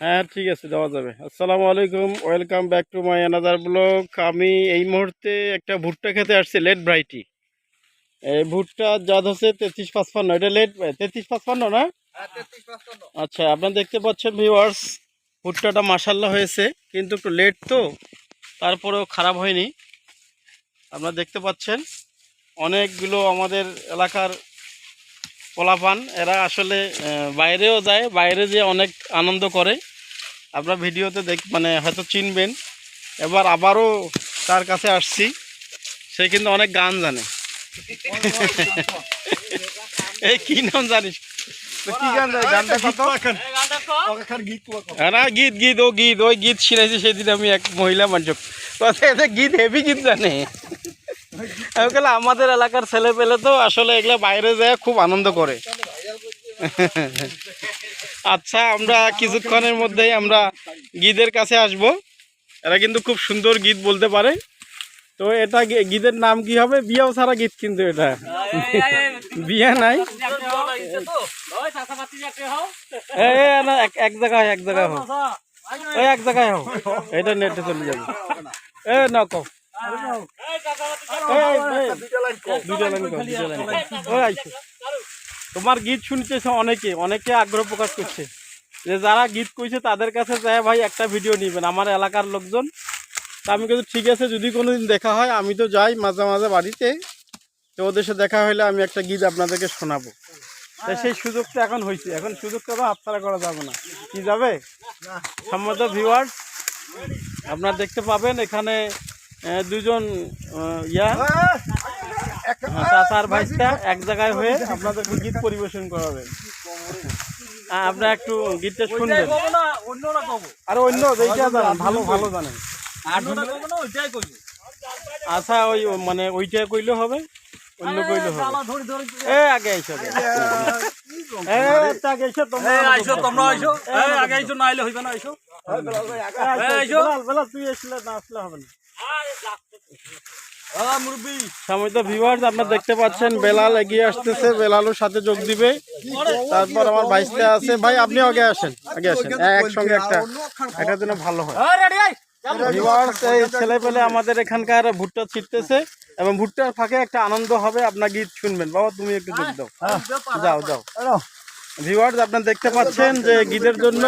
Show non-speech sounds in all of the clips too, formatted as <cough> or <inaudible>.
হ্যাঁ ঠিক আছে দেওয়া যাবে। আসসালামু আলাইকুম welcome back to my another blog. আমি এই মুহূর্তে একটা ভুট্টা খেতে আসছি লেট ভ্রাইটি এই ভুট্টা জাত হচ্ছে তেত্রিশ পাঁচপান্ন এটা লেট তেত্রিশ পাঁচপান্ন না? আচ্ছা আপনারা দেখতে পাচ্ছেন ভিউয়ার্স ভুট্টাটা মাসাল্লা হয়েছে কিন্তু একটু লেট তো তারপরেও খারাপ হয়নি। আপনারা দেখতে পাচ্ছেন অনেকগুলো আমাদের এলাকার পোলাপান এরা আসলে বাইরেও যায় বাইরে যে অনেক আনন্দ করে। আপনার ভিডিওতে দেখ মানে হয়তো চিনবেন। এবার আবারও তার কাছে আসছি। সে কিন্তু অনেক গান জানে। <laughs> এই কি নাম জানিস? তো কি গান গানটা কত হ্যাঁ গীত গীত ও গীত ওই গীত শুনেছি সেদিন আমি এক মহিলা মানুষ। গীত হেভি গীত জানে। আমাদের এলাকার ছেলে পেলে তো আসলে এগুলো বাইরে যায় খুব আনন্দ করে। আচ্ছা আমরা কিছুক্ষণের মধ্যেই আমরা গীদের কাছে আসব। এরা কিন্তু খুব সুন্দর গীত বলতে পারে। তো এটা গীতের নাম কি হবে? বিয়াও ছাড়া গীত কিন্তু এটা। বিয়া নাই? এক- জায়গায় এক জায়গায় হোক এক জায়গায় হোক এটা নেটে চলে যাবে। এ, না কো তোমার গীত শুনতেছে অনেকে অনেকে আগ্রহ প্রকাশ করছে। যে যারা গীত কইছে তাদের কাছে যায় ভাই একটা ভিডিও নিবেন আমার এলাকার লোকজন। তা আমি কিন্তু ঠিক আছে যদি কোনো দিন দেখা হয় আমি তো যাই মাঝে মাঝে বাড়িতে। তো ওদের সাথে দেখা হলে আমি একটা গীত আপনাদেরকে শোনাবো। তা সেই সুযোগটা এখন হয়েছে এখন সুযোগটা তো হাতছাড়া করা যাবে না। কি যাবে? সম্মত ভিউয়ার্স আপনারা দেখতে পাবেন এখানে দুজন ইয়া। চাচার ভাইটা এক জায়গায় হয়ে আপনাদেরকে গীত পরিবেশন করাবে। আপনারা একটু গীতটা শুনবেন। আর অন্য যেইটা জানেন ভালো ভালো জানেন। আচ্ছা ওই মানে ওইটা কইলে হবে অন্য কইলে হবে। এ আগে আইসো এ আগে আইসো তোমরা তোমরা আইসো। এই আগে আইসো না আইলে হইবে না আইসো। আইসো, বেলাল, বেলাল, তুই আসলে না আসলে হবে না। ভিউয়ার্স আপনারা দেখতে পাচ্ছেন বেলাল এগিয়ে আসতেছে সাথে যোগ দিবে। তারপর আমার ভাইস্তে আছে। ভাই আপনি আগে আসেন আগে আসেন। একসঙ্গে একটা জন্য ভালো হয়। ভিউয়ার্স এই! ছেলে পেলে আমাদের এখানকার ভুট্টা ছিটতেছে এবং ভুট্টার ফাঁকে একটা আনন্দ হবে আপনার গীত শুনবেন। বাবা তুমি একটু যোগ দাও। যাও যাও। ভিউয়ার্স আপনারা দেখতে পাচ্ছেন যে গীতের জন্য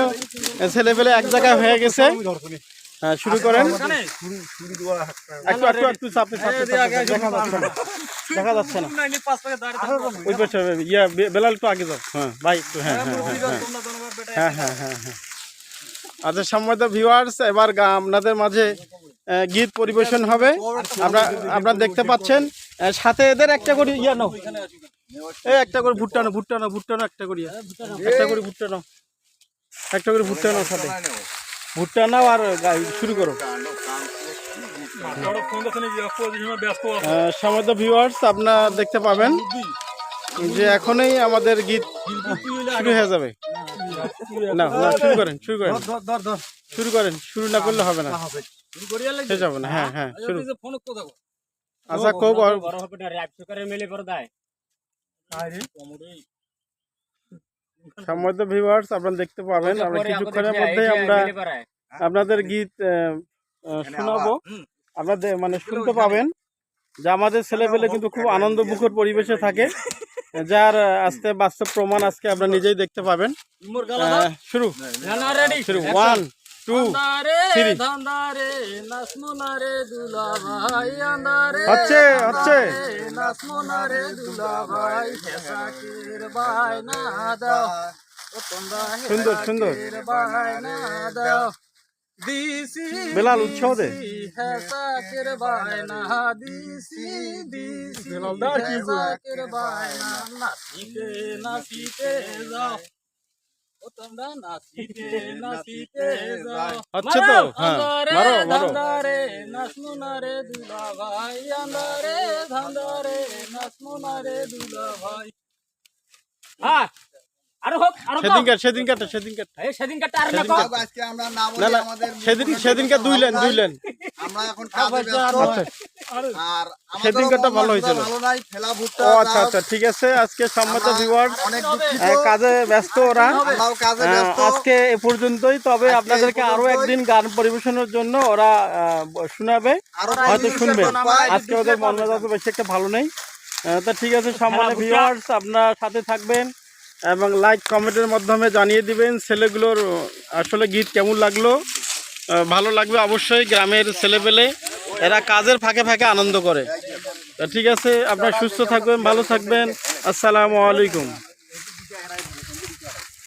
ছেলে পেলে এক জায়গায় হয়ে গেছে। শুরু করেন। একটু একটু একটু চাপে চাপে চাপে, দেখা যাচ্ছে না। ওই পাশে ইয়া বেলাল একটু আগে যাও। হ্যাঁ ভাই একটু হ্যাঁ হ্যাঁ হ্যাঁ হ্যাঁ। হ্যাঁ হ্যাঁ হ্যাঁ আচ্ছা সম্মানিত ভিউয়ার্স এবার আপনাদের মাঝে গীত পরিবেশন হবে। আমরা আপনারা দেখতে পাচ্ছেন সাথে এদের একটা করে ইয়া নাও। এই একটা করে ভুট্টা নাও ভুট্টা নাও ভুট্টা নাও একটা করে। একটা করে ভুট্টা নাও। একটা করে ভুট্টা নাও সাথে। ভুট্টা নাও আর শুরু করো। সমস্ত ভিউয়ার্স আপনার দেখতে পাবেন যে এখনই আমাদের গীত শুরু হয়ে যাবে। না না শুরু করেন শুরু করেন। শুরু করেন শুরু না করলে হবে না। শেষ হবে না হ্যাঁ হ্যাঁ শুরু। আচ্ছা কোক আর- সম্মানিত ভিউয়ার্স আপনারা দেখতে পাবেন। আমরা কিছুক্ষণের মধ্যে আমরা আপনাদের গীত শোনাবো। আপনাদের মানে শুনতে পাবেন যে আমাদের ছেলেপেলে কিন্তু খুব আনন্দ মুখর পরিবেশে থাকে। যার আজকে বাস্তব প্রমাণ আজকে আপনারা নিজেই দেখতে পাবেন। শুরু। শুরু। ওয়ান টু হচ্ছে, হচ্ছে। সুন্দর, সুন্দর। বেলাল, উৎসাহ দে। বেলাল, দা কি নাচিতে নাচিতে যাও হচ্ছে <laughs> তো হ্যাঁ মারো মারো। দুলা ভাই হ্যাঁ আরও হোক আরও সেদিনকার সেদিনকারটা সেদিনকার এই সেদিনকারটা আর না কও। আজকে আমরা না বলি আমরা এখন আচ্ছা আর সেদিনকারটা ভালো হয়েছিল। ও আচ্ছা আচ্ছা ঠিক আছে আজকে সম্মত ভিউয়ার্স কাজে ব্যস্ত ওরা। ব্যস্ত। আজকে এ পর্যন্তই। তবে আপনাদেরকে আরও একদিন গান পরিবেশনের জন্য ওরা শোনাবে। হয়তো শুনবে আজকে ওদের মন মেজাজ বেশি একটা ভালো নেই। তা ঠিক আছে সম্মানের ভিউয়ার্স আপনার সাথে থাকবেন। এবং লাইক কমেন্টের মাধ্যমে জানিয়ে দিবেন ছেলেগুলোর আসলে গীত কেমন লাগল। ভালো লাগবে অবশ্যই গ্রামের ছেলেপেলে। এরা কাজের ফাঁকে ফাঁকে আনন্দ করে। ঠিক আছে, আপনার সুস্থ থাকবেন, ভালো থাকবেন। আসসালামু আলাইকুম।